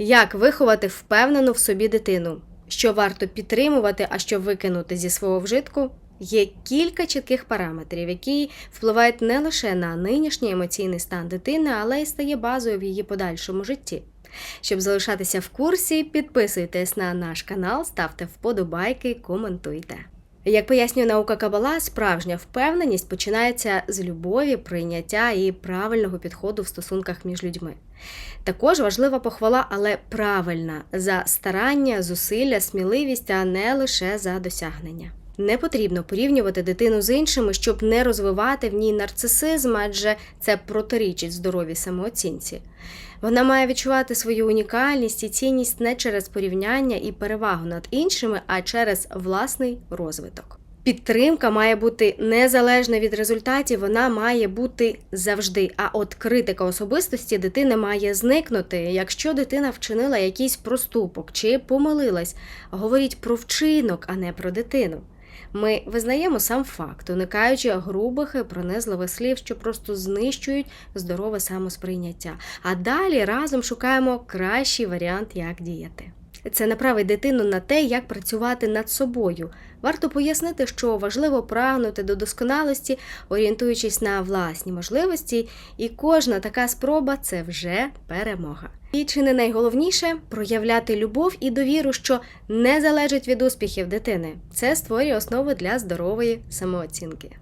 Як виховати впевнену в собі дитину? Що варто підтримувати, а що викинути зі свого вжитку? Є кілька чітких параметрів, які впливають не лише на нинішній емоційний стан дитини, але й стає базою в її подальшому житті. Щоб залишатися в курсі, підписуйтесь на наш канал, ставте вподобайки, коментуйте. Як пояснює наука Кабала, справжня впевненість починається з любові, прийняття і правильного підходу в стосунках між людьми. Також важлива похвала, але правильна за старання, зусилля, сміливість, а не лише за досягнення. Не потрібно порівнювати дитину з іншими, щоб не розвивати в ній нарцисизм, адже це протирічить здоровій самооцінці. Вона має відчувати свою унікальність і цінність не через порівняння і перевагу над іншими, а через власний розвиток. Підтримка має бути незалежна від результатів, вона має бути завжди. А от критика особистості дитини має зникнути. Якщо дитина вчинила якийсь проступок чи помилилась, говоріть про вчинок, а не про дитину. Ми визнаємо сам факт, уникаючи грубих і пронизливих слів, що просто знищують здорове самосприйняття. А далі разом шукаємо кращий варіант, як діяти. Це направить дитину на те, як працювати над собою. Варто пояснити, що важливо прагнути до досконалості, орієнтуючись на власні можливості, і кожна така спроба це вже перемога. І чи не найголовніше проявляти любов і довіру, що не залежить від успіхів дитини. Це створює основу для здорової самооцінки.